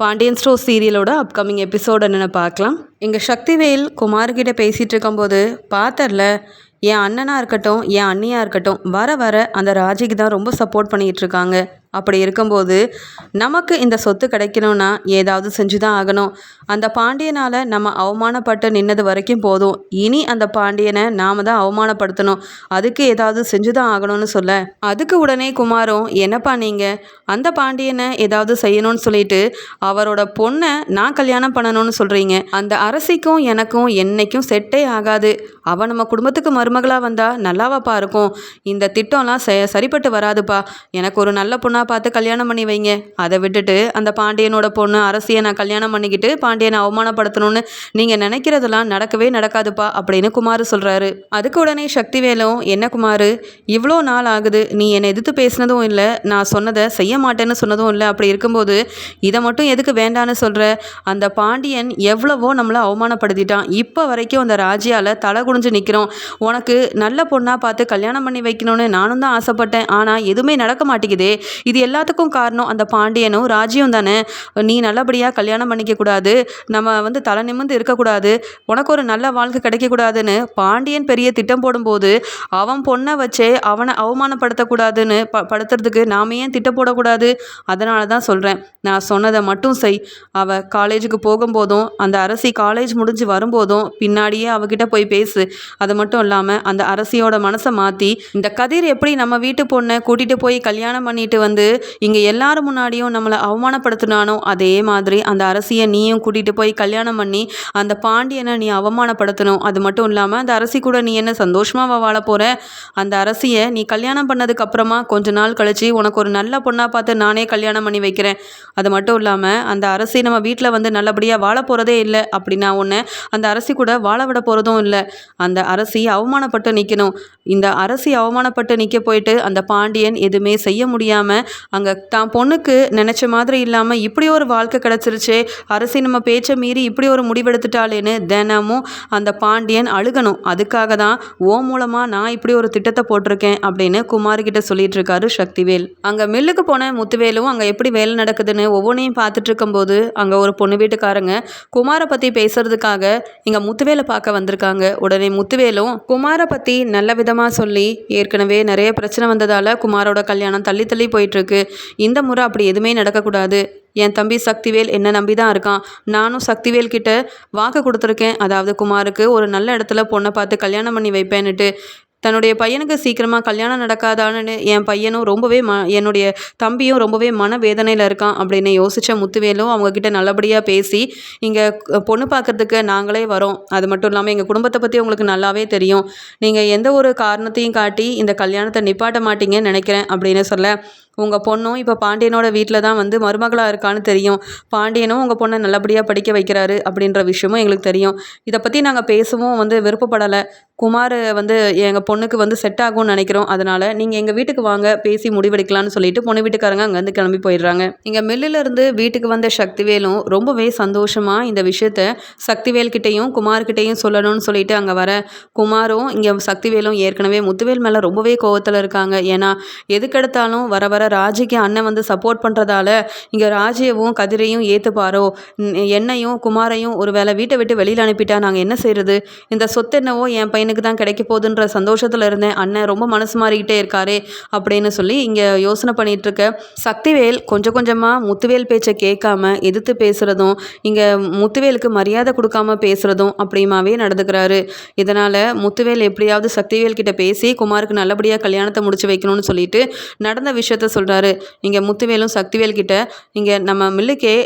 Pandian store சீரியலோட upcoming episode என்னென்னு பார்க்கலாம். எங்கள் சக்திவேல் குமார்கிட்ட பேசிகிட்டு இருக்கும்போது பார்த்தர்ல என் அண்ணனாக இருக்கட்டும் என் அண்ணியாக இருக்கட்டும் வர வர அந்த ராஜிக்கு தான் ரொம்ப சப்போர்ட் பண்ணிகிட்டு இருக்காங்க அப்படி இருக்கும்போது நமக்கு இந்த சொத்து கிடைக்கணும்னா ஏதாவது செஞ்சு தான் ஆகணும். அந்த பாண்டியனால் நம்ம அவமானப்பட்டு நின்னது வரைக்கும் போதும். இனி அந்த பாண்டியனை நாம் தான் அவமானப்படுத்தணும். அதுக்கு ஏதாவது செஞ்சு தான் ஆகணும்னு சொல்ல. அதுக்கு உடனே குமாரும் என்னப்பா நீங்கள் அந்த பாண்டியனை ஏதாவது செய்யணும்னு சொல்லிட்டு அவரோட பொண்ணை நான் கல்யாணம் பண்ணணும்னு சொல்கிறீங்க அந்த அரசிக்கும் எனக்கும் என்னைக்கும் செட்டே ஆகாது. அவன் நம்ம குடும்பத்துக்கு மருமகளாக வந்தால் நல்லாவாப்பா இருக்கும். இந்த திட்டம்லாம் ச சரிப்பட்டு வராதுப்பா. எனக்கு ஒரு நல்ல பொண்ணு பொண்ணாக பார்த்து கல்யாணம் பண்ணி வைங்க. அதை விட்டுட்டு அந்த பாண்டியனோட பொண்ணு அரசியை நான் கல்யாணம் பண்ணிக்கிட்டு பாண்டியனை அவமானப்படுத்தணும்னு நீங்கள் நினைக்கிறதெல்லாம் நடக்கவே நடக்காதுப்பா அப்படின்னு குமார் சொல்கிறாரு அதுக்கு உடனே சக்திவேலும் என்ன குமார் இவ்வளோ நாள் ஆகுது நீ என்னை எதிர்த்து பேசினதும் இல்லை நான் சொன்னதை செய்ய மாட்டேன்னு சொன்னதும் இல்லை அப்படி இருக்கும்போது இதை மட்டும் எதுக்கு வேண்டான்னு சொல்கிற அந்த பாண்டியன் எவ்வளவோ நம்மளை அவமானப்படுத்திட்டான். இப்போ வரைக்கும் அந்த ராஜியால் தலை குனிஞ்சு நிற்கிறோம் உனக்கு நல்ல பொண்ணாக பார்த்து கல்யாணம் பண்ணி வைக்கணும்னு நானும் தான் ஆசைப்பட்டேன். ஆனால் எதுவுமே நடக்க மாட்டேங்குதே. இது எல்லாத்துக்கும் காரணம் அந்த பாண்டியனும் ராஜ்யம் தானே. நீ நல்லபடியாக கல்யாணம் பண்ணிக்க கூடாது நம்ம வந்து தலை நிமிந்து இருக்கக்கூடாது. உனக்கு ஒரு நல்ல வாழ்க்கை கிடைக்கக்கூடாதுன்னு பாண்டியன் பெரிய திட்டம் போடும்போது அவன் பொண்ணை வச்சே அவனை அவமானப்படுத்தக்கூடாதுன்னு ப படுத்துறதுக்கு நாம ஏன் திட்டம் போடக்கூடாது? அதனால தான் சொல்கிறேன் நான் சொன்னதை மட்டும் செய். அவள் காலேஜுக்கு போகும்போதும் அந்த அரசி காலேஜ் முடிஞ்சு வரும்போதும் பின்னாடியே அவகிட்ட போய் பேசு. அது மட்டும் இல்லாமல் அந்த அரசியோட மனசை மாற்றி இந்த கதிர் எப்படி நம்ம வீட்டு பொண்ணை கூட்டிகிட்டு போய் கல்யாணம் பண்ணிட்டு வந்து வந்து இங்கே எல்லாரும் முன்னாடியும் நம்மளை அவமானப்படுத்தினானோ அதே மாதிரி அந்த அரசியை நீயும் கூட்டிகிட்டு போய் கல்யாணம் பண்ணி அந்த பாண்டியனை நீ அவமானப்படுத்தணும். அது மட்டும் இல்லாமல் அந்த அரசி கூட நீ என்ன சந்தோஷமாக வாழ போகிற அந்த அரசியை நீ கல்யாணம் பண்ணதுக்கு அப்புறமா கொஞ்ச நாள் கழித்து உனக்கு ஒரு நல்ல பொண்ணாக பார்த்து நானே கல்யாணம் பண்ணி வைக்கிறேன். அது மட்டும் இல்லாமல் அந்த அரசி நம்ம வீட்டில் வந்து நல்லபடியாக வாழ போகிறதே இல்லை அப்படின்னா ஒன்று அந்த அரசி கூட வாழ விட போகிறதும் இல்லை. அந்த அரசி அவமானப்பட்டு நிற்கணும் இந்த அரசி அவமானப்பட்டு நிற்க போயிட்டு அந்த பாண்டியன் எதுவுமே செய்ய முடியாமல் அங்கே தான் பொண்ணுக்கு நினச்ச மாதிரி இல்லாமல் இப்படி ஒரு வாழ்க்கை கிடச்சிருச்சே அரசி நம்ம பேச்சை மீறி இப்படி ஒரு முடிவெடுத்துட்டாளேன்னு தினமும் அந்த பாண்டியன் அழுகணும். அதுக்காக தான் ஓ மூலமாக நான் இப்படி ஒரு திட்டத்தை போட்டிருக்கேன் அப்படின்னு குமார்கிட்ட சொல்லிட்டு இருக்காரு சக்திவேல். அங்கே மில்லுக்கு போன முத்துவேலும் அங்கே எப்படி வேலை நடக்குதுன்னு ஒவ்வொன்றையும் பார்த்துட்டு இருக்கும்போது அங்கே ஒரு பொண்ணு வீட்டுக்காரங்க குமாரை பற்றி பேசுறதுக்காக இங்கே முத்துவேலை பார்க்க வந்திருக்காங்க. உடனே முத்துவேலும் குமாரை பற்றி நல்ல விதமாக சொல்லி ஏற்கனவே நிறைய பிரச்சனை வந்ததால் குமாரோட கல்யாணம் தள்ளி தள்ளி போயிட்டுருக்கு இந்த முறை அப்படி எதுவுமே நடக்கக்கூடாது. என் தம்பி சக்திவேல் என்ன நம்பி தான் இருக்கான். நானும் சக்திவேல் கிட்ட வாக்கு கொடுத்துருக்கேன். அதாவது குமாருக்கு ஒரு நல்ல இடத்துல பொண்ணை பார்த்து கல்யாணம் பண்ணி வைப்பேன்னுட்டு. தன்னுடைய பையனுக்கு சீக்கிரமாக கல்யாணம் நடக்காதான்னு என் பையனும் ரொம்பவே ம என்னுடைய தம்பியும் ரொம்பவே மன வேதனையில் இருக்கான் அப்படின்னு யோசித்த முத்துவேலும் அவங்கக்கிட்ட நல்லபடியாக பேசி இங்கே பொண்ணு பார்க்குறதுக்கு நாங்களே வரோம். அது மட்டும் இல்லாமல் எங்கள் குடும்பத்தை பற்றி உங்களுக்கு நல்லாவே தெரியும். நீங்கள் எந்த ஒரு காரணத்தையும் காட்டி இந்த கல்யாணத்தை நிப்பாட்ட மாட்டீங்கன்னு நினைக்கிறேன் அப்படின்னு சொல்ல உங்கள் பொண்ணும் இப்போ பாண்டியனோட வீட்டில் தான் வந்து மருமகளாக இருக்கான்னு தெரியும். பாண்டியனும் உங்கள் பொண்ணை நல்லபடியாக படிக்க வைக்கிறாரு அப்படின்ற விஷயமும் எங்களுக்கு தெரியும். இதை பற்றி நாங்கள் பேசவும் வந்து விருப்பப்படலை. குமார் வந்து எங்கள் பொண்ணுக்கு வந்து செட் ஆகும்னு நினைக்கிறோம். அதனால் நீங்கள் எங்கள் வீட்டுக்கு வாங்க பேசி முடிவெடுக்கலாம்னு சொல்லிட்டு பொண்ணு வீட்டுக்காரங்க அங்கேருந்து கிளம்பி போயிடுறாங்க. இங்கே மில்லிலேருந்து வீட்டுக்கு வந்த சக்திவேலும் ரொம்பவே சந்தோஷமாக இந்த விஷயத்த சக்திவேல்கிட்டையும் குமார்கிட்டையும் சொல்லணும்னு சொல்லிட்டு அங்கே வர குமாரும் இங்கே சக்திவேலும் ஏற்கனவே முத்துவேல் மேலே ரொம்பவே கோவத்தில் இருக்காங்க. ஏன்னா எதுக்கெடுத்தாலும் வர வர ராஜிக்கு அண்ணன் வந்து சப்போர்ட் பண்ணுறதால இங்கே ராஜியவும் கதிரையும் ஏற்றுப்பாரோ என்னையும் குமாரையும் ஒரு வேளை வீட்டை விட்டு வெளியில் அனுப்பிட்டா நாங்கள் என்ன செய்கிறது இந்த சொத்து என்னவோ என் பையனுக்கு தான் கிடைக்க போகுதுன்ற சந்தோஷத்தில் இருந்தேன். அண்ணன் ரொம்ப மனசு மாறிக்கிட்டே இருக்காரே அப்படின்னு சொல்லி இங்கே யோசனை பண்ணிகிட்டு இருக்க சக்திவேல் கொஞ்சம் கொஞ்சமாக முத்துவேல் பேச்சை கேட்காம எதிர்த்து பேசுகிறதும் இங்கே முத்துவேலுக்கு மரியாதை கொடுக்காம பேசுகிறதும் அப்படியுமாவே நடந்துக்கிறாரு. இதனால் முத்துவேல் எப்படியாவது சக்திவேல் கிட்ட பேசி குமாருக்கு நல்லபடியாக கல்யாணத்தை முடிச்சு வைக்கணும்னு சொல்லிட்டு நடந்த விஷயத்த சொல்கிறாரு இங்கே முத்துவேலும் சக்திவேல் கிட்ட இங்கே நம்ம மில்லுக்கே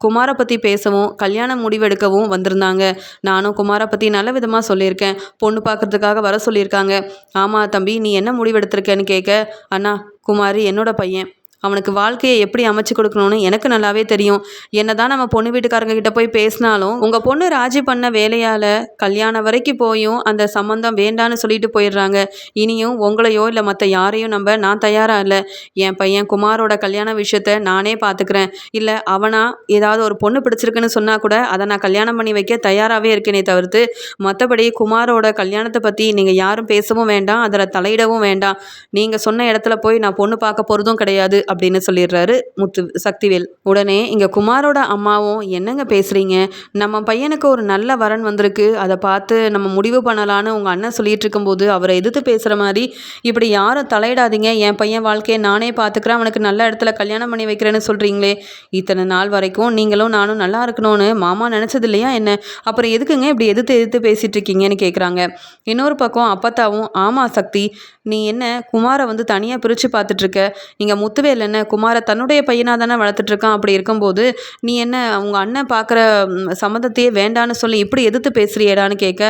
குமாரை பற்றி பேசவும் கல்யாணம் முடிவெடுக்கவும் வந்திருந்தாங்க. நானும் குமாரை பற்றி நல்ல விதமாக சொல்லியிருக்கேன். பொண்ணு பார்க்குறதுக்காக வர சொல்லியிருக்காங்க. ஆமாம் தம்பி நீ என்ன முடிவெடுத்திருக்கேன்னு கேட்க அண்ணா குமாரி என்னோட பையன். அவனுக்கு வாழ்க்கையை எப்படி அமைச்சு கொடுக்கணும்னு எனக்கு நல்லாவே தெரியும். என்ன தான் நம்ம பொண்ணு வீட்டுக்காரங்க கிட்ட போய் பேசினாலும் உங்கள் பொண்ணு ராஜி பண்ண வேலையால் கல்யாணம் வரைக்கும் போயும் அந்த சம்மந்தம் வேண்டான்னு சொல்லிட்டு போயிடுறாங்க. இனியும் உங்களையோ இல்லை மற்ற யாரையும் நம்ப நான் தயாராக இல்லை. என் பையன் குமாரோட கல்யாண விஷயத்த நானே பார்த்துக்கிறேன் இல்லை அவனா ஏதாவது ஒரு பொண்ணு பிடிச்சிருக்குன்னு சொன்னால் கூட அதை நான் கல்யாணம் பண்ணி வைக்க தயாராகவே இருக்கேனே தவிர்த்து மற்றபடி குமாரோட கல்யாணத்தை பற்றி நீங்கள் யாரும் பேசவும் வேண்டாம் அதில் தலையிடவும் வேண்டாம். நீங்கள் சொன்ன இடத்துல போய் நான் பொண்ணு பார்க்க போகிறதும் கிடையாது. அப்படின்னு சொல்லிடுறாரு முத்து சக்திவேல். உடனே இங்கே குமாரோட அம்மாவும் என்னங்க பேசுகிறீங்க நம்ம பையனுக்கு ஒரு நல்ல வரன் வந்திருக்கு. அதை பார்த்து நம்ம முடிவு பண்ணலான்னு உங்கள் அண்ணன் சொல்லிட்டு இருக்கும்போது அவரை எதிர்த்து பேசுகிற மாதிரி இப்படி யாரும் தலையிடாதீங்க. என் பையன் வாழ்க்கையை நானே பார்த்துக்கிறேன். அவனுக்கு நல்ல இடத்துல கல்யாணம் பண்ணி வைக்கிறேன்னு சொல்கிறீங்களே இத்தனை நாள் வரைக்கும் நீங்களும் நானும் நல்லா இருக்கணும்னு மாமா நினச்சது இல்லையா என்ன? அப்புறம் எதுக்குங்க இப்படி எதிர்த்து எதிர்த்து பேசிகிட்டு இருக்கீங்கன்னு கேட்குறாங்க இன்னொரு பக்கம் அப்பத்தாவும் ஆமாம் சக்தி நீ என்ன குமாரை வந்து தனியாக பிரித்து பார்த்துட்ருக்க இங்கே முத்துவேல என்ன? குமாரை தன்னுடைய பையனாக தானே வளர்த்துட்ருக்கான்? அப்படி இருக்கும்போது நீ என்ன உங்கள் அண்ணன் பார்க்குற சம்மந்தத்தையே வேண்டான்னு சொல்லி இப்படி எதிர்த்து பேசுறியேடான்னு கேட்க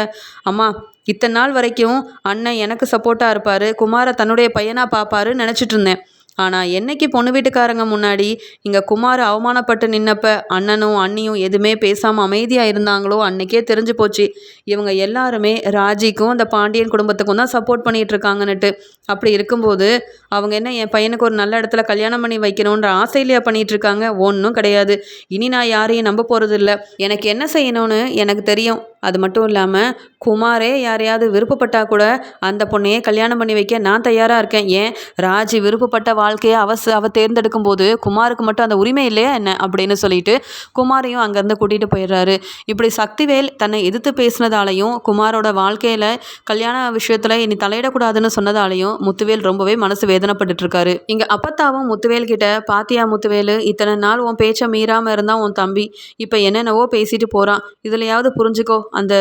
அம்மா இத்தனை நாள் வரைக்கும் அண்ணன் எனக்கு சப்போர்ட்டாக இருப்பார் குமாரை தன்னுடைய பையனாக பார்ப்பாருன்னு நினச்சிட்டு இருந்தேன் ஆனால் என்னைக்கு பொண்ணு வீட்டுக்காரங்க முன்னாடி இங்கே குமார் அவமானப்பட்டு நின்னப்ப அண்ணனும் அண்ணியும் எதுவுமே பேசாமல் அமைதியாக இருந்தாங்களோ அன்னைக்கே தெரிஞ்சு போச்சு. இவங்க எல்லாருமே ராஜிக்கும் அந்த பாண்டியன் குடும்பத்துக்கும் தான் சப்போர்ட் பண்ணிகிட்டு இருக்காங்கன்னுட்டு அப்படி இருக்கும்போது அவங்க என்ன என் பையனுக்கு ஒரு நல்ல இடத்துல கல்யாணம் பண்ணி வைக்கணுன்ற ஆசையிலேயே பண்ணிகிட்டு இருக்காங்க ஒன்றும் கிடையாது. இனி நான் யாரையும் நம்ப போகிறது இல்லை எனக்கு என்ன செய்யணும்னு எனக்கு தெரியும். அது மட்டும் இல்லாமல் குமாரே யாரையாவது விருப்பப்பட்டா கூட அந்த பொண்ணையே கல்யாணம் பண்ணி வைக்க நான் தயாராக இருக்கேன். ஏன்? ராஜி விருப்பப்பட்ட வாழ்க்கையை அவ அவ தேர்ந்தெடுக்கும் போது குமாருக்கு மட்டும் அந்த உரிமை இல்லையா என்ன? அப்படின்னு சொல்லிட்டு குமாரையும் அங்கேருந்து கூட்டிகிட்டு போயிடுறாரு. இப்படி சக்திவேல் தன்னை எதிர்த்து சொன்னதாலையும் குமாரோட வாழ்க்கையில் கல்யாண விஷயத்தில் இனி தலையிடக்கூடாதுன்னு சொன்னதாலையும் முத்துவேல் ரொம்பவே மனசு வேதனைப்பட்டு இருக்காரு இங்கே அப்பத்தாவும் முத்துவேல் கிட்ட பாத்தியா முத்துவேல் இத்தனை நாள் உன் பேச்சை மீறாமல் இருந்தால் உன் தம்பி இப்போ என்னென்னவோ பேசிட்டு போகிறான் இதுலையாவது புரிஞ்சுக்கோ அந்த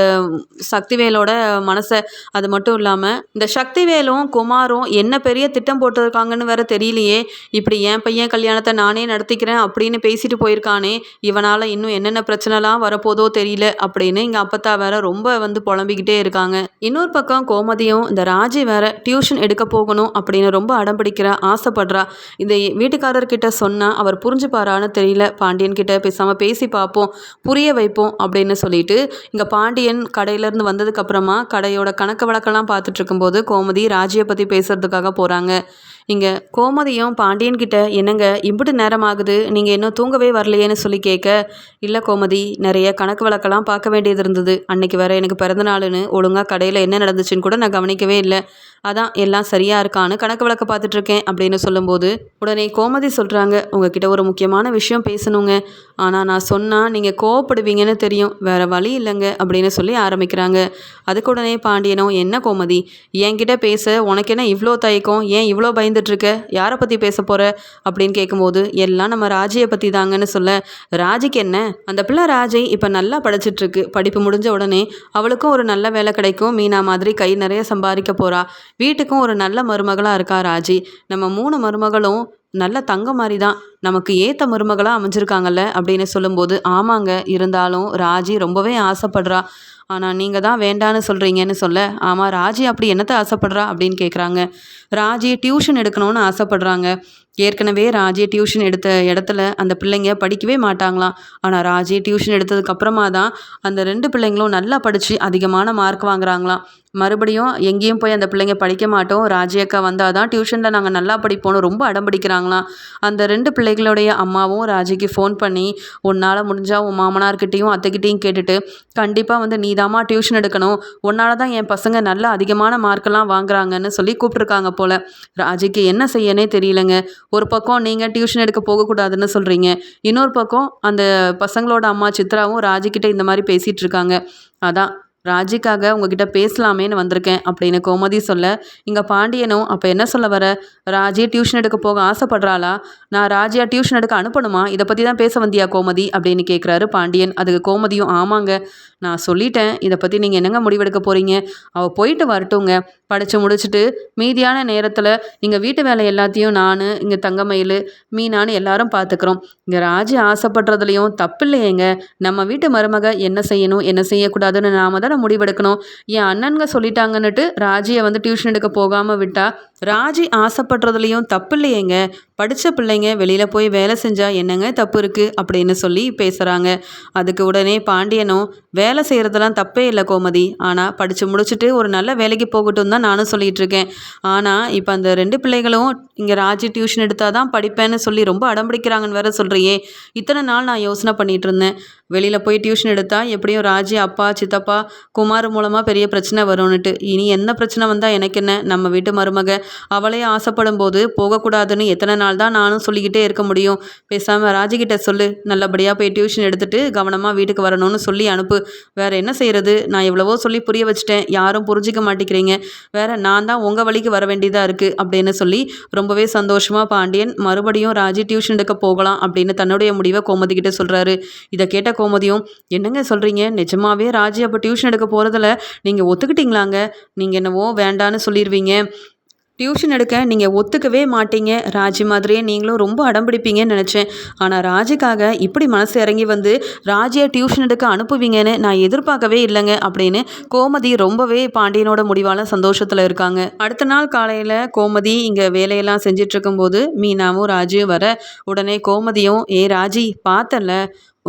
சக்திவேலோட மனசை. அது மட்டும் இல்லாமல் இந்த சக்திவேலும் குமாரும் என்ன பெரிய திட்டம் போட்டிருக்காங்கன்னு வேற தெரியலையே. இப்படி என் பையன் கல்யாணத்தை நானே நடத்திக்கிறேன் அப்படின்னு பேசிட்டு போயிருக்கானே இவனால் இன்னும் என்னென்ன பிரச்சனைலாம் வரப்போதோ தெரியல அப்படின்னு இங்கே அப்பத்தா வேற ரொம்ப ரொம்ப வந்து புலம்பிக்கிட்டே இருக்காங்க. இன்னொரு பக்கம் கோமதியும் இந்த ராஜி வேற டியூஷன் எடுக்க போகணும் அப்படின்னு ரொம்ப அடம் பிடிக்கிற ஆசைப்படுறா. இந்த வீட்டுக்காரர்கிட்ட சொன்னால் அவர் புரிஞ்சுப்பாரான்னு தெரியல பாண்டியன் கிட்ட பேசாமல் பேசி பார்ப்போம் புரிய வைப்போம் அப்படின்னு சொல்லிட்டு இங்கே பாண்டியன் கடையிலேருந்து வந்ததுக்கப்புறமா கடையோட கணக்கு வழக்கெல்லாம் பார்த்துட்டு இருக்கும்போது கோமதி ராஜியை பற்றி பேசுறதுக்காக போகிறாங்க இங்கே கோமதியும் பாண்டியன் கிட்ட என்னங்க இம்பிட்டு நேரம் ஆகுது நீங்கள் இன்னும் தூங்கவே வரலையேன்னு சொல்லி கேட்க இல்லை கோமதி நிறைய கணக்கு வழக்கெல்லாம் பார்க்க வேண்டியது இருந்தது. அன்னைக்கு வேற எனக்கு பிறந்த நாளுன்னு ஒழுங்காக கடையில் என்ன நடந்துச்சுன்னு கூட நான் கவனிக்கவே இல்லை. அதான் எல்லாம் சரியாக இருக்கான்னு கணக்கு வழக்க பார்த்துட்ருக்கேன் அப்படின்னு சொல்லும்போது உடனே கோமதி சொல்கிறாங்க உங்ககிட்ட ஒரு முக்கியமான விஷயம் பேசணுங்க. ஆனால் நான் சொன்னால் நீங்கள் கோவப்படுவீங்கன்னு தெரியும். வேறு வழி இல்லைங்க அப்படின்னு சொல்லி ஆரம்பிக்கிறாங்க. அதுக்கு உடனே பாண்டியனும் என்ன கோமதி? என்கிட்ட பேச உனக்கு என்ன இவ்வளோ தயக்கம்? ஏன் இவ்வளோ பயந்துட்டுருக்க யாரை பற்றி பேச போகிற அப்படின்னு கேட்கும்போது எல்லாம் நம்ம ராஜியை பற்றி தாங்கன்னு சொல்ல. ராஜிக்கு என்ன? அந்த பிள்ளை ராஜை இப்போ நல்லா படிச்சிட்ருக்கு. படிப்பு முடிஞ்ச உடனே அவளுக்கும் ஒரு நல்ல வேலை கிடைக்கும். மீனா மாதிரி கை நிறைய சம்பாதிக்க போகிறா வீட்டுக்கும் ஒரு நல்ல மருமகளாக இருக்கா ராஜி? நம்ம மூணு மருமகளும் நல்ல தங்க மாதிரி தான் நமக்கு ஏற்ற மருமகளாக அமைஞ்சிருக்காங்கல்ல அப்படின்னு சொல்லும்போது ஆமாங்க இருந்தாலும் ராஜி ரொம்பவே ஆசைப்படுறா. ஆனால் நீங்கள் தான் வேண்டான்னு சொல்கிறீங்கன்னு சொல்ல ஆமாம் ராஜி அப்படி என்னத்தை ஆசைப்படுறா அப்படின்னு கேட்குறாங்க ராஜி டியூஷன் எடுக்கணும்னு ஆசைப்படுறாங்க. ஏற்கனவே ராஜி டியூஷன் எடுத்த இடத்துல அந்த பிள்ளைங்க படிக்கவே மாட்டாங்களாம் ஆனால் ராஜி டியூஷன் எடுத்ததுக்கப்புறமா தான் அந்த ரெண்டு பிள்ளைங்களும் நல்லா படித்து அதிகமான மார்க் வாங்குறாங்களாம் மறுபடியும் எங்கேயும் போய் அந்த பிள்ளைங்க படிக்க மாட்டோம். ராஜி அக்கா வந்தால் தான் டியூஷனில் நாங்கள் நல்லா படிப்போம்னு ரொம்ப அடம் பிடிக்கிறாங்களாம். அந்த ரெண்டு பிள்ளைகளுடைய அம்மாவும் ராஜிக்கு ஃபோன் பண்ணி உன்னால் முடிஞ்சால் உன் மாமனார்கிட்டையும் அத்தைக்கிட்டையும் கேட்டுட்டு கண்டிப்பாக வந்து நீதாம்மா டியூஷன் எடுக்கணும். உன்னால் தான் என் பசங்க நல்ல அதிகமான மார்க்கெல்லாம் வாங்குறாங்கன்னு சொல்லி கூப்பிட்ருக்காங்க போல். ராஜிக்கு என்ன செய்யனே தெரியலங்க. ஒரு பக்கம் நீங்கள் டியூஷன் எடுக்க போகக்கூடாதுன்னு சொல்கிறீங்க இன்னொரு பக்கம் அந்த பசங்களோட அம்மா சித்ராவும் ராஜிக்கிட்ட இந்த மாதிரி பேசிகிட்டு இருக்காங்க. அதான் ராஜிக்காக உங்ககிட்ட பேசலாமேன்னு வந்திருக்கேன் அப்படின்னு கோமதி சொல்ல இங்கே பாண்டியனும் அப்போ என்ன சொல்ல வர? ராஜி டியூஷன் எடுக்க போக ஆசைப்படுறாளா? நான் ராஜியா டியூஷன் எடுக்க அனுப்பணுமா? இதை பற்றி தான் பேச வந்தியா கோமதி? அப்படின்னு கேட்குறாரு பாண்டியன். அதுக்கு கோமதியும் ஆமாங்க நான் சொல்லிட்டேன். இதை பற்றி நீங்கள் என்னங்க முடிவெடுக்க போகிறீங்க அவள் போயிட்டு வரட்டுங்க படித்து முடிச்சுட்டு மீதியான நேரத்தில் இங்கே வீட்டு வேலை எல்லாத்தையும் நான் இங்கே தங்கமயில் மீனான்னு எல்லாரும் பார்த்துக்குறோம் இங்கே ராஜி ஆசைப்படுறதுலையும் தப்பு இல்லையேங்க நம்ம வீட்டு மருமக என்ன செய்யணும் என்ன செய்யக்கூடாதுன்னு நாம தானே முடிவெடுக்கணும். என் அண்ணனுங்க சொல்லிட்டாங்கன்னுட்டு ராஜியை வந்து டியூஷன் எடுக்க போகாமல் விட்டா ராஜி ஆசைப்படுறதுலையும் தப்பு இல்லையேங்க படித்த பிள்ளைங்க வெளியில் போய் வேலை செஞ்சால் என்னங்க தப்பு இருக்குது அப்படின்னு சொல்லி பேசுகிறாங்க அதுக்கு உடனே பாண்டியனும் வேலை செய்கிறதெல்லாம் தப்பே இல்லை கோமதி. ஆனால் படித்து முடிச்சுட்டு ஒரு நல்ல வேலைக்கு போகட்டும் தான் நானும் சொல்லிகிட்டு இருக்கேன் ஆனால் இப்போ அந்த ரெண்டு பிள்ளைகளும் இங்கே ராஜி டியூஷன் எடுத்தால் தான் படிப்பேன்னு சொல்லி ரொம்ப அடம்பிடிக்கிறாங்கன்னு வேற சொல்கிறியே இத்தனை நாள் நான் யோசனை பண்ணிகிட்டு இருந்தேன் வெளியில் போய் டியூஷன் எடுத்தால் எப்படியும் ராஜி அப்பா சித்தப்பா குமார் மூலமாக பெரிய பிரச்சனை வரும்னுட்டு. இனி என்ன பிரச்சனை வந்தால் எனக்கு என்ன? நம்ம வீட்டு மருமக. அவளே ஆசைப்படும் போது போகக்கூடாதுன்னு எத்தனை நாள் தான் நானும் சொல்லிக்கிட்டே இருக்க முடியும். பேசாமல் ராஜிக்கிட்ட சொல்லு. நல்லபடியாக போய் டியூஷன் எடுத்துகிட்டு கவனமாக வீட்டுக்கு வரணும்னு சொல்லி அனுப்பு. வேறு என்ன செய்கிறது நான் எவ்வளவோ சொல்லி புரிய வச்சுட்டேன். யாரும் புரிஞ்சிக்க மாட்டேங்கிறீங்க. வேறு நான் தான் உங்கள் வழிக்கு வர வேண்டியதாக இருக்குது அப்படின்னு சொல்லி ரொம்பவே சந்தோஷமாக பாண்டியன் மறுபடியும் ராஜி டியூஷன் எடுக்க போகலாம் அப்படின்னு தன்னுடைய முடிவை கோமதிக்கிட்ட சொல்கிறாரு இதை கேட்ட கோமதியும் என்னங்க சொல்கிறீங்க நிஜமாவே ராஜி அப்போ டியூஷன் எடுக்க போகிறதில்ல நீங்கள் ஒத்துக்கிட்டீங்களாங்க? நீங்கள் என்னவோ வேண்டான்னு சொல்லிடுவீங்க டியூஷன் எடுக்க நீங்கள் ஒத்துக்கவே மாட்டீங்க. ராஜி மாதிரியே நீங்களும் ரொம்ப அடம்பிடிப்பீங்கன்னு நினச்சேன். ஆனால் ராஜிக்காக இப்படி மனசு இறங்கி வந்து ராஜியை டியூஷன் எடுக்க அனுப்புவீங்கன்னு நான் எதிர்பார்க்கவே இல்லைங்க அப்படின்னு கோமதி ரொம்பவே பாண்டியனோட முடிவால் சந்தோஷத்தில் இருக்காங்க. அடுத்த நாள் காலையில் கோமதி இங்கே வேலையெல்லாம் செஞ்சிட்ருக்கும்போது மீனாவும் ராஜியும் வர உடனே கோமதியும் ஏ ராஜி பார்த்தல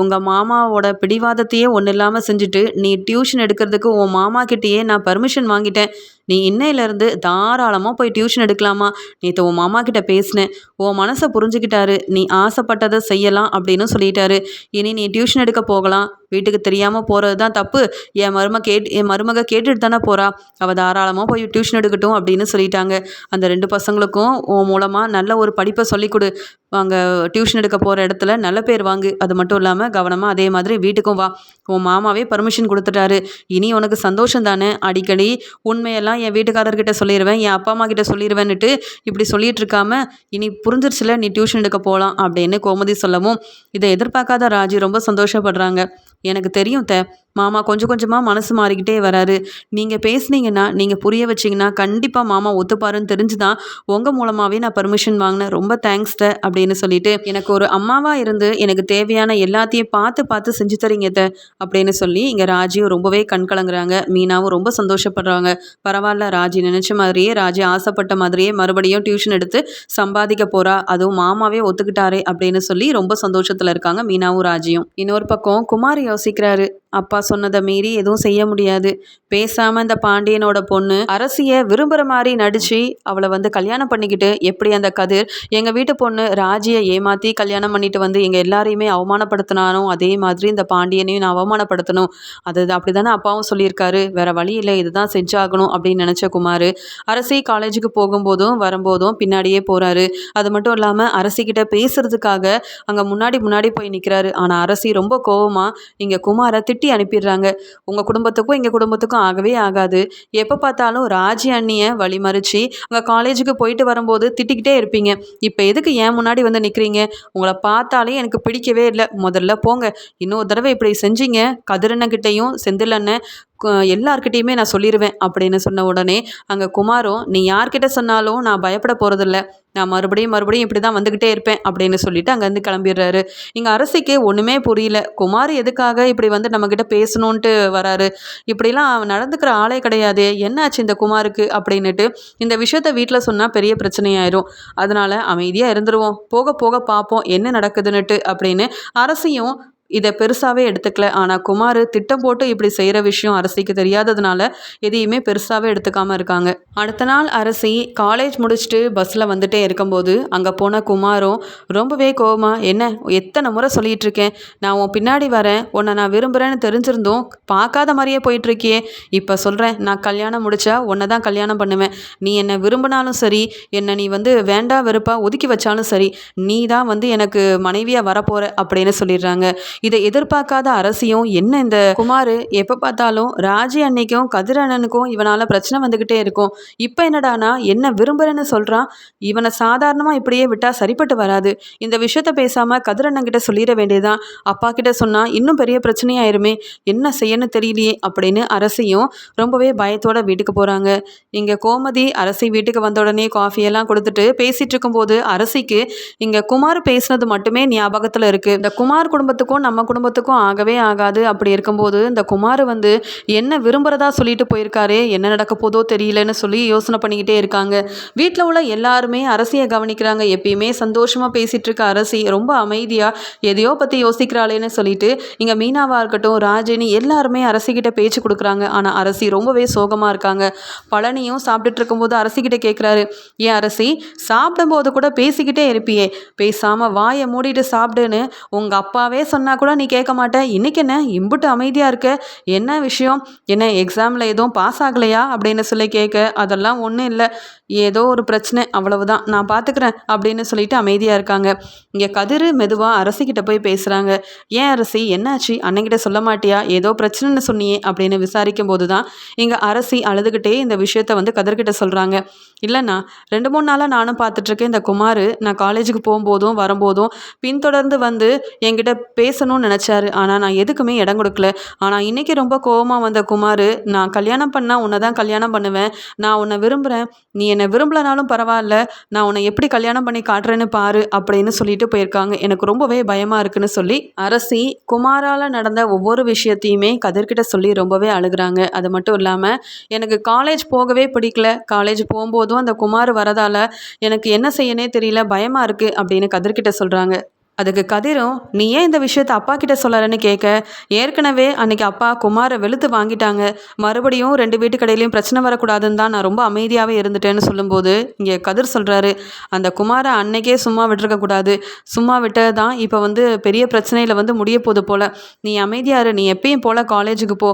உங்கள் மாமாவோட பிடிவாதத்தையே ஒன்றும் இல்லாமல் செஞ்சுட்டு நீ டியூஷன் எடுக்கிறதுக்கு உன் மாமா கிட்டேயே நான் பர்மிஷன் வாங்கிட்டேன். நீ இன்னையிலேருந்து தாராளமாக போய் டியூஷன் எடுக்கலாமா? நேற்று உன் மாமா கிட்ட பேசினேன். உன் மனசை புரிஞ்சுக்கிட்டாரு. நீ ஆசைப்பட்டதை செய்யலாம் அப்படின்னு சொல்லிட்டாரு. இனி நீ டியூஷன் எடுக்க போகலாம். வீட்டுக்கு தெரியாமல் போகிறது தான் தப்பு. என் மருமக கேட் என் மருமக கேட்டுட்டு தானே போகிறா அவள் தாராளமாக போய் டியூஷன் எடுக்கட்டும் அப்படின்னு சொல்லிட்டாங்க. அந்த ரெண்டு பசங்களுக்கும் உன் மூலமாக நல்ல ஒரு படிப்பை சொல்லிக் கொடு. அங்கே டியூஷன் எடுக்க போகிற இடத்துல நல்ல பேர் வாங்கு. அது மட்டும் இல்லாமல் கவனமாக அதே மாதிரி வீட்டுக்கும் வா. உன் மாமாவே பர்மிஷன் கொடுத்துட்டாரு. இனி உனக்கு சந்தோஷம் தானே? அடிக்கடி உண்மையெல்லாம் என் வீட்டுக்காரர்கிட்ட சொல்லிடுவேன் என் அப்பா அம்மா கிட்ட சொல்லிடுவேன்னுட்டு இப்படி சொல்லிட்டு இருக்காம இனி புரிஞ்சிருச்சுல நீ டியூஷன் எடுக்க போகலாம் அப்படின்னு கோமதி சொல்லவும் இதை எதிர்பார்க்காத ராஜி ரொம்ப சந்தோஷப்படுறாங்க. எனக்கு தெரியும் த மாமா கொஞ்சம் கொஞ்சமாக மனசு மாறிக்கிட்டே வராரு. நீங்கள் பேசுனீங்கன்னா நீங்கள் புரிய வச்சிங்கன்னா கண்டிப்பாக மாமா ஒத்துப்பாருன்னு தெரிஞ்சு தான் உங்கள் மூலமாகவே நான் பர்மிஷன் வாங்கினேன். ரொம்ப தேங்க்ஸ் த அப்படின்னு சொல்லிட்டு எனக்கு ஒரு அம்மாவாக இருந்து எனக்கு தேவையான எல்லாத்தையும் பார்த்து பார்த்து செஞ்சு தரீங்க த அப்படின்னு சொல்லி இங்கே ராஜியும் ரொம்பவே கண் கலங்குறாங்க மீனாவும் ரொம்ப சந்தோஷப்படுறாங்க. பரவாயில்ல ராஜி நினச்ச மாதிரியே ராஜி ஆசைப்பட்ட மாதிரியே மறுபடியும் டியூஷன் எடுத்து சம்பாதிக்க போகிறா அதுவும் மாமாவே ஒத்துக்கிட்டாரே அப்படின்னு சொல்லி ரொம்ப சந்தோஷத்தில் இருக்காங்க மீனாவும் ராஜியும். இன்னொரு பக்கம் குமார் யோசிக்கிறாரு அப்பா சொன்னதை மீறி எதுவும் செய்ய முடியாது. பேசாமல் இந்த பாண்டியனோட பொண்ணு அரசியை விரும்புகிற மாதிரி நடித்து அவளை வந்து கல்யாணம் பண்ணிக்கிட்டு எப்படி அந்த கதிர் எங்கள் வீட்டு பொண்ணு ராஜியை ஏமாற்றி கல்யாணம் பண்ணிட்டு வந்து எங்கள் எல்லாரையுமே அவமானப்படுத்தினானோ அதே மாதிரி இந்த பாண்டியனையும் நான் அவமானப்படுத்தணும். அது அப்படி தானே அப்பாவும் சொல்லியிருக்காரு. வேற வழி இல்லை இதுதான் செஞ்சாகணும் அப்படின்னு நினச்ச குமார் அரசி காலேஜுக்கு போகும்போதும் வரும்போதும் பின்னாடியே போகிறாரு அது மட்டும் இல்லாமல் அரசிக்கிட்ட பேசுறதுக்காக அங்கே முன்னாடி முன்னாடி போய் நிற்கிறாரு ஆனால் அரசி ரொம்ப கோவமாக இங்கே குமாரை திட்டி அனுப்பி அனுப்பிடுறாங்க. உங்கள் குடும்பத்துக்கும் எங்கள் குடும்பத்துக்கும் ஆகவே ஆகாது. எப்போ பார்த்தாலும் ராஜி அண்ணியை வழிமறிச்சு அங்கே காலேஜுக்கு போயிட்டு வரும்போது திட்டிக்கிட்டே இருப்பீங்க. இப்போ எதுக்கு ஏன் முன்னாடி வந்து நிற்கிறீங்க உங்களை பார்த்தாலே எனக்கு பிடிக்கவே இல்லை. முதல்ல போங்க. இன்னொரு தடவை இப்படி செஞ்சீங்க. கதிரண்ணக்கிட்டையும் செந்திலண்ணன் கு- எல்லார்கிட்டேயுமே நான் சொல்லிடுவேன் அப்படின்னு சொன்ன உடனே அங்கே குமாரும் நீ யார்கிட்ட சொன்னாலும் நான் பயப்பட போகிறதில்ல நான் மறுபடியும் மறுபடியும் இப்படி தான் வந்துக்கிட்டே இருப்பேன் அப்படின்னு சொல்லிட்டு அங்கேருந்து கிளம்பிடுறாரு. இங்கே அரசிக்கு ஒன்றுமே புரியல. குமார் எதுக்காக இப்படி வந்து நம்மக்கிட்ட பேசணுன்ட்டு வராரு. இப்படிலாம் நடந்துக்கிற ஆளே கிடையாது. என்னாச்சு இந்த குமாருக்கு? அப்படின்னுட்டு இந்த விஷயத்த வீட்டில் சொன்னால் பெரிய பிரச்சனையாயிரும். அதனால் அமைதியாக இருந்துருவோம். போக போக பார்ப்போம் என்ன நடக்குதுன்னுட்டு அப்படின்னு அரசியும் இதை பெருசாகவே எடுத்துக்கல. ஆனால் குமார் திட்டம் போட்டு இப்படி செய்கிற விஷயம் அரசிக்கு தெரியாததுனால எதையுமே பெருசாகவே எடுத்துக்காமல் இருக்காங்க. அடுத்த நாள் அரசி காலேஜ் முடிச்சுட்டு பஸ்ஸில் வந்துட்டே இருக்கும்போது அங்கே போன குமாரும் ரொம்பவே கோபமாக என்ன எத்தனை முறை சொல்லிகிட்டு இருக்கேன்? நான் உன் பின்னாடி வரேன். உன்னை நான் விரும்புகிறேன்னு தெரிஞ்சிருந்தும் பார்க்காத மாதிரியே போயிட்டுருக்கியே இப்போ சொல்கிறேன் நான் கல்யாணம் முடித்தா உன்னை தான் கல்யாணம் பண்ணுவேன். நீ என்னை விரும்பினாலும் சரி என்னை நீ வந்து வேண்டா வெறுப்பாக ஒதுக்கி வச்சாலும் சரி நீ தான் வந்து எனக்கு மனைவியாக வரப்போகிற அப்படின்னு சொல்லிடுறாங்க. இதை எதிர்பார்க்காத அரசியும் என்ன இந்த குமார் எப்போ பார்த்தாலும் ராஜி அன்னைக்கும் கதிர் அண்ணனுக்கும் இவனால் பிரச்சனை வந்துக்கிட்டே இருக்கும். இப்போ என்னடானா என்ன விரும்புகிறேன்னு சொல்கிறான் இவனை சாதாரணமாக இப்படியே விட்டால் சரிப்பட்டு வராது. இந்த விஷயத்த பேசாமல் கதிர் அண்ணன் கிட்ட சொல்லிட வேண்டியதான் அப்பா கிட்ட சொன்னால் இன்னும் பெரிய பிரச்சனையாயிருமே. என்ன செய்யன்னு தெரியலையே அப்படின்னு அரசியும் ரொம்பவே பயத்தோட வீட்டுக்கு போகிறாங்க இங்கே கோமதி அரசி வீட்டுக்கு வந்த உடனே காஃபியெல்லாம் கொடுத்துட்டு பேசிகிட்டு இருக்கும்போது அரசிக்கு இங்கே குமார் பேசுனது மட்டுமே ஞாபகத்தில் இருக்குது இந்த குமார் குடும்பத்துக்கும் நம்ம குடும்பத்துக்கும் ஆகவே ஆகாது. அப்படி இருக்கும்போது இந்த குமார் வந்து என்ன விரும்புகிறதா சொல்லிட்டு போயிருக்காரு என்ன நடக்க போதோ தெரியலன்னு சொல்லி யோசனை பண்ணிக்கிட்டே இருக்காங்க. வீட்டில் உள்ள எல்லாருமே அரசியை கவனிக்கிறாங்க. எப்பயுமே சந்தோஷமாக பேசிகிட்டு இருக்க அரசி ரொம்ப அமைதியாக எதையோ பற்றி யோசிக்கிறாளேன்னு சொல்லிட்டு இங்கே மீனாவாக இருக்கட்டும் ராஜினி எல்லாருமே அரசிக்கிட்ட பேச்சு கொடுக்குறாங்க. ஆனால் அரசி ரொம்பவே சோகமாக இருக்காங்க. பழனியும் சாப்பிட்டுட்டு இருக்கும்போது அரசிக்கிட்ட கேட்குறாரு ஏன் அரசி சாப்பிடும்போது கூட பேசிக்கிட்டே இருப்பியே. பேசாமல் வாயை மூடிட்டு சாப்பிடுன்னு உங்கள் அப்பாவே சொன்னா சொன்னால் கூட நீ கேட்க மாட்டேன் இன்றைக்கி என்ன? இம்புட்டு அமைதியாக இருக்க. என்ன விஷயம்? என்ன எக்ஸாமில் எதுவும் பாஸ் ஆகலையா? அப்படின்னு சொல்லி கேட்க அதெல்லாம் ஒன்றும் இல்லை. ஏதோ ஒரு பிரச்சனை. அவ்வளவுதான். நான் பார்த்துக்கிறேன் அப்படின்னு சொல்லிட்டு அமைதியாக இருக்காங்க. இங்கே கதிர் மெதுவாக அரசிக்கிட்ட போய் பேசுகிறாங்க ஏன் அரசி? என்னாச்சு? அன்னைக்கிட்ட சொல்ல மாட்டியா? ஏதோ பிரச்சனைன்னு சொன்னியே. அப்படின்னு விசாரிக்கும் போது தான் இங்கே அரசி அழுதுகிட்டே இந்த விஷயத்த வந்து கதிர்கிட்ட சொல்கிறாங்க இல்லைண்ணா ரெண்டு மூணு நாளாக நானும் பார்த்துட்ருக்கேன் இந்த குமார் நான் காலேஜுக்கு போகும்போதும் வரும்போதும் பின்தொடர்ந்து வந்து என்கிட்ட பேசணும்னு நினச்சாரு. ஆனால் நான் எதுக்குமே இடம் கொடுக்கல. ஆனால் இன்றைக்கி ரொம்ப கோபமாக வந்த குமார் நான் கல்யாணம் பண்ணால் உன்னை தான் கல்யாணம் பண்ணுவேன். நான் உன்னை விரும்புகிறேன் நீ என்னை விரும்பலனாலும் பரவாயில்ல. நான் உன்னை எப்படி கல்யாணம் பண்ணி காட்டுறேன்னு பாரு அப்படின்னு சொல்லிட்டு போயிருக்காங்க. எனக்கு ரொம்பவே பயமாக இருக்குன்னு சொல்லி அரசி குமாரால் நடந்த ஒவ்வொரு விஷயத்தையுமே கதிர்கிட்ட சொல்லி ரொம்பவே அழுகுறாங்க. அது மட்டும் இல்லாமல் எனக்கு காலேஜ் போகவே பிடிக்கல. காலேஜ் போகும்போதும் அந்த குமார் வரதால் எனக்கு என்ன செய்யனே தெரியல. பயமாக இருக்குது அப்படின்னு கதிர்கிட்ட சொல்கிறாங்க அதுக்கு கதிரும் நீ ஏன் இந்த விஷயத்த அப்பா கிட்ட சொல்லலன்னு கேட்க? ஏற்கனவே அன்னைக்கு அப்பா குமாரை வெளுத்து வாங்கிட்டாங்க. மறுபடியும் ரெண்டு வீட்டு கடையிலையும் பிரச்சனை வரக்கூடாதுன்னு தான் நான் ரொம்ப அமைதியாகவே இருந்துட்டேன்னு சொல்லும்போது இங்கே கதிர் சொல்கிறாரு அந்த குமாரை அன்னைக்கே சும்மா விட்டுருக்க கூடாது. சும்மா விட்டது தான் இப்போ வந்து பெரிய பிரச்சனையில் வந்து முடிய போகுது போல். நீ அமைதியாரு நீ எப்பயும் போல் காலேஜுக்கு போ.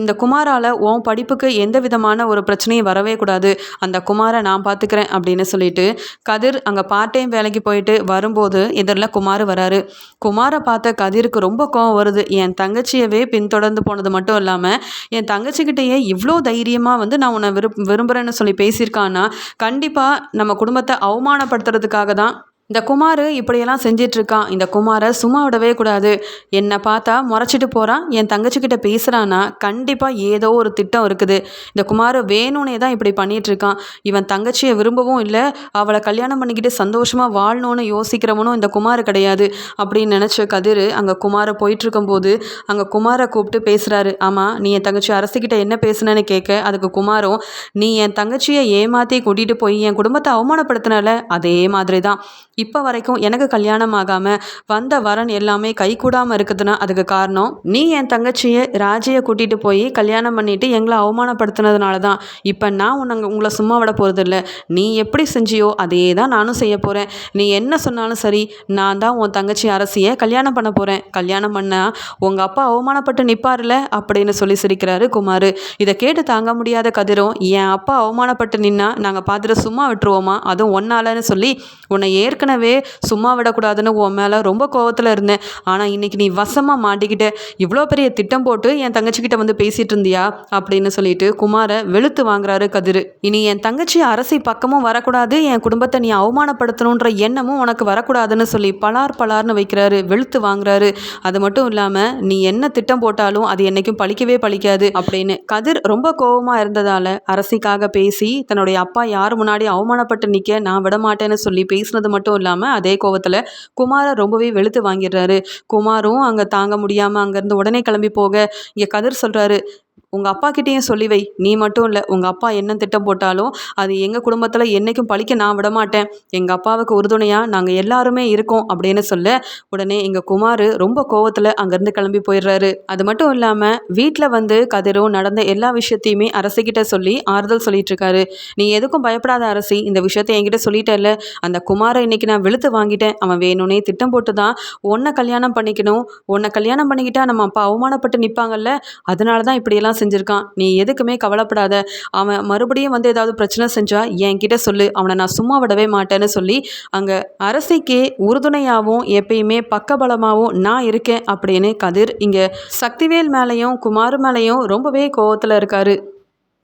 இந்த குமாரால் உன் படிப்புக்கு எந்த விதமான ஒரு பிரச்சனையும் வரவே கூடாது. அந்த குமாரை நான் பார்த்துக்கிறேன் அப்படின்னு சொல்லிட்டு கதிர் அங்கே பார்ட் டைம் வேலைக்கு போயிட்டு வரும்போது எதிரில் குமார் குமார் வராரு. குமாரை பார்த்த கதிருக்கு ரொம்ப கோவம் வருது. என் தங்கச்சியவே பின்தொடர்ந்து போனது மட்டும் இல்லாமல் என் தங்கச்சிக்கிட்டேயே இவ்வளோ தைரியமாக வந்து நான் உன்னை விரும்ப விரும்புகிறேன்னு சொல்லி பேசியிருக்கான்னா கண்டிப்பாக நம்ம குடும்பத்தை அவமானப்படுத்துறதுக்காக தான் இந்த குமார் இப்படியெல்லாம் செஞ்சிட்ருக்கான். இந்த குமாரை சும்மா விடவே கூடாது. என்னை பார்த்தா முறைச்சிட்டு போகிறான் என் தங்கச்சிக்கிட்ட பேசுகிறான்னா கண்டிப்பாக ஏதோ ஒரு திட்டம் இருக்குது. இந்த குமார் வேணும்னே தான் இப்படி பண்ணிகிட்ருக்கான் இவன் தங்கச்சியை விரும்பவும் இல்லை. அவளை கல்யாணம் பண்ணிக்கிட்டு சந்தோஷமாக வாழணும்னு யோசிக்கிறவனும் இந்த குமார் கிடையாது. அப்படின்னு நினச்ச கதிர் அங்கே குமாரை போயிட்டுருக்கும்போது அங்கே குமாரை கூப்பிட்டு பேசுகிறாரு ஆமாம் நீ என் தங்கச்சி அரசுக்கிட்ட என்ன பேசுனேன்னு கேட்க அதுக்கு குமாரும் நீ என் தங்கச்சியை ஏமாற்றி கூட்டிகிட்டு போய் என் குடும்பத்தை அவமானப்படுத்தினால? அதே மாதிரி தான் இப்போ வரைக்கும் எனக்கு கல்யாணம் ஆகாமல் வந்த வரன் எல்லாமே கை கூடாமல் இருக்குதுன்னா அதுக்கு காரணம் நீ என் தங்கச்சியை ராஜியை கூட்டிகிட்டு போய் கல்யாணம் பண்ணிவிட்டு எங்களை அவமானப்படுத்தினதுனால தான் இப்போ நான் உன்னை உங்களை சும்மா விட போகிறதில்ல நீ எப்படி செஞ்சியோ அதே தான் நானும் செய்ய போகிறேன் நீ என்ன சொன்னாலும் சரி நான் தான் உன் தங்கச்சி அரசியை கல்யாணம் பண்ண போகிறேன் கல்யாணம் பண்ணால் உங்கள் அப்பா அவமானப்பட்டு நிற்பார்ல அப்படின்னு சொல்லி சிரிக்கிறாரு குமார். இதை கேட்டு தாங்க முடியாத கதிரும் என் அப்பா அவமானப்பட்டு நின்னா நாங்கள் பார்த்துட்டு சும்மா விட்டுருவோமா? அதுவும் ஒன்னாலன்னு சொல்லி உன்னை ஏற்கனவே ஏற்கனவே சும்மா விடக்கூடாதுன்னு உன் மேலே ரொம்ப கோவத்தில் இருந்தேன். ஆனால் இன்றைக்கி நீ வசமாக மாட்டிக்கிட்ட. இவ்வளோ பெரிய திட்டம் போட்டு என் தங்கச்சிக்கிட்ட வந்து பேசிகிட்டு இருந்தியா? அப்படின்னு சொல்லிட்டு குமாரை வெளுத்து வாங்குறாரு கதிர். இனி என் தங்கச்சி அரசி பக்கமும் வரக்கூடாது என் குடும்பத்தை நீ அவமானப்படுத்தணுன்ற எண்ணமும் உனக்கு வரக்கூடாதுன்னு சொல்லி பலார் பலார்னு வைக்கிறாரு வெளுத்து வாங்குறாரு. அது மட்டும் இல்லாமல் நீ என்ன திட்டம் போட்டாலும் அது என்னைக்கும் பழிக்கவே பழிக்காது அப்படின்னு கதிர் ரொம்ப கோபமாக இருந்ததால் அரசிக்காக பேசி தன்னுடைய அப்பா யார் முன்னாடி அவமானப்பட்டு நிற்க நான் விடமாட்டேன்னு சொல்லி பேசினது மட்டும் இல்லாமல் அதே கோவத்தில் குமாரை ரொம்பவே வெளுத்து வாங்கிடுறாரு. குமாரும் அங்கே தாங்க முடியாமல் அங்கேருந்து உடனே கிளம்பி போக இங்கே கதிர் சொல்கிறாரு உங்கள் அப்பா கிட்டேயும் சொல்லி வை. நீ மட்டும் இல்லை உங்கள் அப்பா என்ன திட்டம் போட்டாலும் அது எங்கள் குடும்பத்தில் என்றைக்கும் பழிக்க நான் விடமாட்டேன். எங்கள் அப்பாவுக்கு உறுதுணையாக நாங்கள் எல்லாருமே இருக்கோம் அப்படின்னு சொல்ல உடனே எங்கள் குமார் ரொம்ப கோவத்தில் அங்கேருந்து கிளம்பி போயிடுறாரு. அது மட்டும் இல்லாமல் வீட்டில் வந்து கதிரும் நடந்த எல்லா விஷயத்தையுமே அரசிக்கிட்ட சொல்லி ஆறுதல் சொல்லிட்டு இருக்காரு. நீ எதுக்கும் பயப்படாத அரசி இந்த விஷயத்தை என்கிட்ட சொல்லிட்டேல்ல. அந்த குமாரை இன்னைக்கு நான் வெளுத்து வாங்கிட்டேன். அவன் வேணும்னே திட்டம் போட்டு தான் உன்னை கல்யாணம் பண்ணிக்கணும். உன்னை கல்யாணம் பண்ணிக்கிட்டா நம்ம அப்பா அவமானப்பட்டு நிற்பாங்கல்ல அதனால தான் இப்படியெல்லாம் செஞ்சுருக்கான். நீ எதுக்குமே கவலைப்படாத. அவன் மறுபடியும் வந்து ஏதாவது பிரச்சனை செஞ்சால் என்கிட்ட சொல்லு. அவனை நான் சும்மா விடவே மாட்டேன்னு சொல்லி அங்கே அரசிக்கு உறுதுணையாகவும் எப்பயுமே பக்கபலமாகவும் நான் இருக்கேன் அப்படின்னு கதிர் இங்கே சக்திவேல் மேலேயும் குமார் மேலேயும் ரொம்பவே கோவத்தில் இருக்காரு.